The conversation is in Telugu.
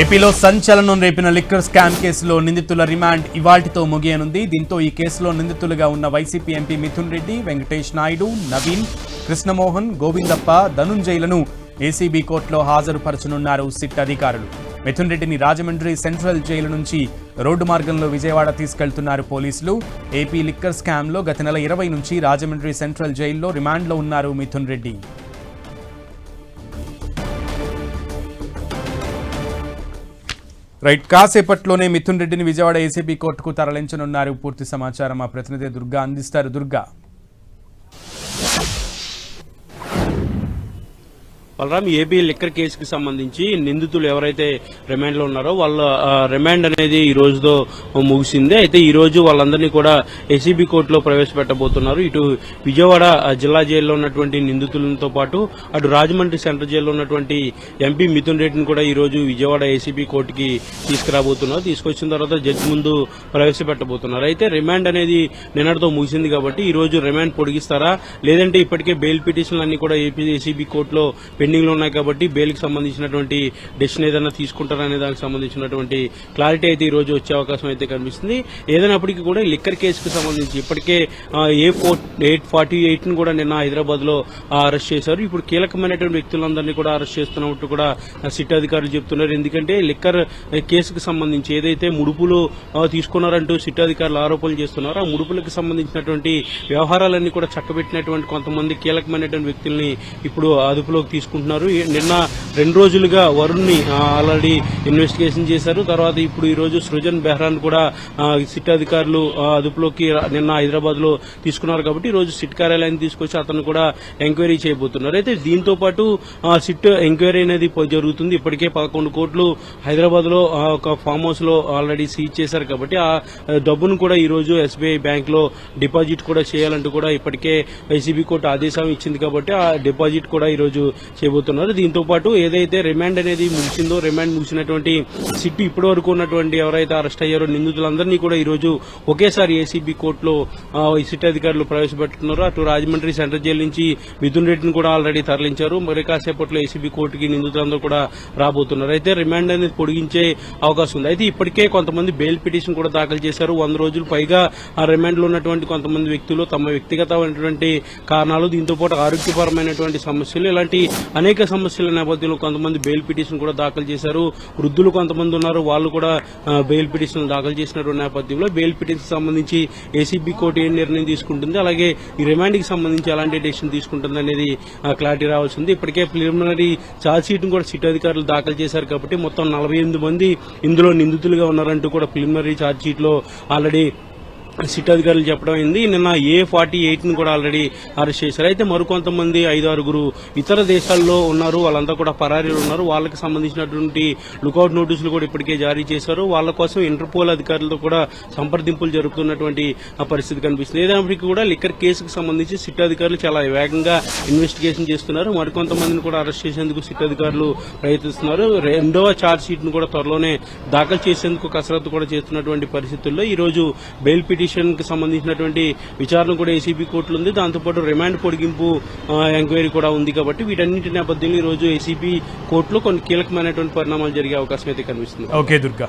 ఏపీలో సంచలనం రేపిన లిక్కర్ స్కామ్ కేసులో నిందితుల రిమాండ్ ఇవాల్టితో ముగియనుంది. దీంతో ఈ కేసులో నిందితులుగా ఉన్న వైసీపీ ఎంపీ మిథున్ రెడ్డి వెంకటేష్ నాయుడు నవీన్ కృష్ణమోహన్ గోవిందప్ప ధనుంజయ్లను ఏసీబీ కోర్టులో హాజరుపరచనున్నారు సిట్ అధికారులు. మిథున్ రెడ్డిని రాజమండ్రి సెంట్రల్ జైలు నుంచి రోడ్డు మార్గంలో విజయవాడ తీసుకెళ్తున్నారు పోలీసులు. ఏపీ లిక్కర్ స్కామ్లో గత నెల ఇరవై నుంచి రాజమండ్రి సెంట్రల్ జైల్లో రిమాండ్లో ఉన్నారు మిథున్ రెడ్డి. రైట్ కాసేపట్లోనే మిథున్ రెడ్డిని విజయవాడ ఏసీబీ కోర్టుకు తరలించనున్నారు. పూర్తి సమాచారం మా ప్రతినిధి దుర్గా అందిస్తారు. దుర్గా. బలరాం ఏపీ లిక్కర్ కేసుకి సంబంధించి నిందితులు ఎవరైతే రిమాండ్లో ఉన్నారో వాళ్ళ రిమాండ్ అనేది ఈ రోజుతో ముగిసింది. అయితే ఈ రోజు వాళ్ళందరినీ కూడా ఏసీబీ కోర్టులో ప్రవేశపెట్టబోతున్నారు. ఇటు విజయవాడ జిల్లా జైల్లో ఉన్నటువంటి నిందితులతో పాటు అటు రాజమండ్రి సెంట్రల్ జైల్లో ఉన్నటువంటి ఎంపీ మిథున్ రెడ్డిని కూడా ఈ రోజు విజయవాడ ఏసీబీ కోర్టుకి తీసుకురాబోతున్నారు. తీసుకొచ్చిన తర్వాత జడ్జి ముందు ప్రవేశపెట్టబోతున్నారు. అయితే రిమాండ్ అనేది నిన్నటితో ముగిసింది కాబట్టి ఈ రోజు రిమాండ్ పొడిగిస్తారా? లేదంటే ఇప్పటికే బెయిల్ పిటిషన్లన్నీ కూడా ఏపీ ఏసీబీ కోర్టులో పెండింగ్లో ఉన్నాయి కాబట్టి బెయిల్కి సంబంధించినటువంటి డెసిషన్ ఏదైనా తీసుకుంటారా అనే దానికి సంబంధించినటువంటి క్లారిటీ అయితే ఈ రోజు వచ్చే అవకాశం అయితే కనిపిస్తుంది. ఏదైనప్పటికీ కూడా లిక్కర్ కేసుకు సంబంధించి ఇప్పటికే ఏ ఫోర్ ఎయిట్ ఫార్టీ ఎయిట్ను కూడా నిన్న హైదరాబాద్లో అరెస్ట్ చేశారు. ఇప్పుడు కీలకమైనటువంటి వ్యక్తులందరినీ కూడా అరెస్ట్ చేస్తున్నట్టు కూడా ఆ, సిట్ అధికారులు చెప్తున్నారు. ఎందుకంటే లిక్కర్ కేసుకు సంబంధించి ఏదైతే ముడుపులు తీసుకున్నారంటూ సిట్ అధికారులు ఆరోపణలు చేస్తున్నారో ఆ ముడుపులకు సంబంధించినటువంటి వ్యవహారాలన్నీ కూడా చక్కబెట్టినటువంటి కొంతమంది కీలకమైనటువంటి వ్యక్తుల్ని ఇప్పుడు అదుపులోకి తీసుకు చేసుకుంటున్నారు. నిన్న రెండు రోజులుగా వరుణ్ని ఆల్రెడీ ఇన్వెస్టిగేషన్ చేశారు. తర్వాత ఇప్పుడు ఈ రోజు సృజన్ బెహ్రాన్ కూడా సిట్ అధికారులు అదుపులోకి నిన్న హైదరాబాద్లో తీసుకున్నారు కాబట్టి ఈ రోజు సిట్ కార్యాలయాన్ని తీసుకొచ్చి అతను కూడా ఎంక్వైరీ చేయబోతున్నారు. అయితే దీంతో పాటు ఆ, సిట్ ఎంక్వైరీ అనేది జరుగుతుంది. ఇప్పటికే పదకొండు కోట్లు హైదరాబాద్లో ఒక ఫామ్ హౌస్లో ఆల్రెడీ సీజ్ చేశారు కాబట్టి ఆ డబ్బును కూడా ఈ రోజు ఎస్బీఐ బ్యాంక్లో డిపాజిట్ కూడా చేయాలంటూ కూడా ఇప్పటికే వైసీబీ కోర్టు ఆదేశం ఇచ్చింది కాబట్టి ఆ డిపాజిట్ కూడా ఈ రోజు చేయబోతున్నారు. దీంతో పాటు ఏదైతే రిమాండ్ అనేది ముగిసిందో రిమాండ్ ముగిసినటువంటి సిట్ ఇప్పటి వరకు ఉన్నటువంటి ఎవరైతే అరెస్ట్ అయ్యారో నిందితులందరినీ కూడా ఈరోజు ఒకేసారి ఏసీబీ కోర్టులో ఈ సిట్ అధికారులు ప్రవేశపెట్టుకున్నారు. అటు రాజమండ్రి సెంట్రల్ జైలు నుంచి మిథున్ రెడ్డిని కూడా ఆల్రెడీ తరలించారు. మరి కాసేపట్లో ఏసీబీ కోర్టుకి నిందితులందరూ కూడా రాబోతున్నారు. అయితే రిమాండ్ అనేది పొడిగించే అవకాశం ఉంది. అయితే ఇప్పటికే కొంతమంది బెయిల్ పిటిషన్ కూడా దాఖలు చేశారు. వంద రోజులు పైగా ఆ రిమాండ్లో ఉన్నటువంటి కొంతమంది వ్యక్తులు తమ వ్యక్తిగతమైనటువంటి కారణాలు దీంతో పాటు ఆరోగ్యపరమైనటువంటి సమస్యలు ఇలాంటి అనేక సమస్యల నేపథ్యంలో కొంతమంది బెయిల్ పిటిషన్ కూడా దాఖలు చేశారు. వృద్ధులు కొంతమంది ఉన్నారు. వాళ్ళు కూడా బెయిల్ పిటిషన్ దాఖలు చేసినటువంటి నేపథ్యంలో బెయిల్ పిటిషన్ సంబంధించి ఏసీబీ కోర్టు ఏం నిర్ణయం తీసుకుంటుంది అలాగే ఈ రిమాండ్కి సంబంధించి ఎలాంటి డెసిషన్ తీసుకుంటుంది అనేది క్లారిటీ రావాల్సింది ఇప్పటికే ప్రిలిమినరీ ఛార్జ్షీట్ కూడా సిట్ అధికారులు దాఖలు చేశారు కాబట్టి మొత్తం నలభై ఎనిమిది మంది ఇందులో నిందితులుగా ఉన్నారంటూ కూడా ప్రిలిమినరీ ఛార్జ్ షీట్లో ఆల్రెడీ సిట్ అధికారులు చెప్పడం అయింది. నిన్న ఏ ఫార్టీ ఎయిట్ను కూడా ఆల్రెడీ అరెస్ట్ చేశారు. అయితే మరికొంతమంది ఐదు ఆరుగురు ఇతర దేశాల్లో ఉన్నారు. వాళ్ళంతా కూడా పరారీలు ఉన్నారు. వాళ్ళకి సంబంధించినటువంటి లుకౌట్ నోటీసులు కూడా ఇప్పటికే జారీ చేశారు. వాళ్ళ కోసం ఇంటర్పోల్ అధికారులతో కూడా సంప్రదింపులు జరుపుతున్నటువంటి ఆ పరిస్థితి కనిపిస్తుంది. ఏదైనప్పటికీ కూడా లిక్కర్ కేసుకు సంబంధించి సిట్ అధికారులు చాలా వేగంగా ఇన్వెస్టిగేషన్ చేస్తున్నారు. మరికొంతమందిని కూడా అరెస్ట్ చేసేందుకు సిట్ అధికారులు ప్రయత్నిస్తున్నారు. రెండవ ఛార్జ్ షీట్ను కూడా త్వరలోనే దాఖలు చేసేందుకు కసరత్తు కూడా చేస్తున్నటువంటి పరిస్థితుల్లో ఈ రోజు బెయిల్ కి సంబంధించినటువంటి విచారణ కూడా ఏసీబీ కోర్టులో ఉంది. దాంతోపాటు రిమాండ్ పొడిగింపు ఎంక్వైరీ కూడా ఉంది కాబట్టి వీటన్నింటి నేపథ్యంలో ఈ రోజు ఏసీబీ కోర్టులో కొన్ని కీలకమైనటువంటి పరిణామాలు జరిగే అవకాశం అయితే కనిపిస్తుంది. ఓకే దుర్గా.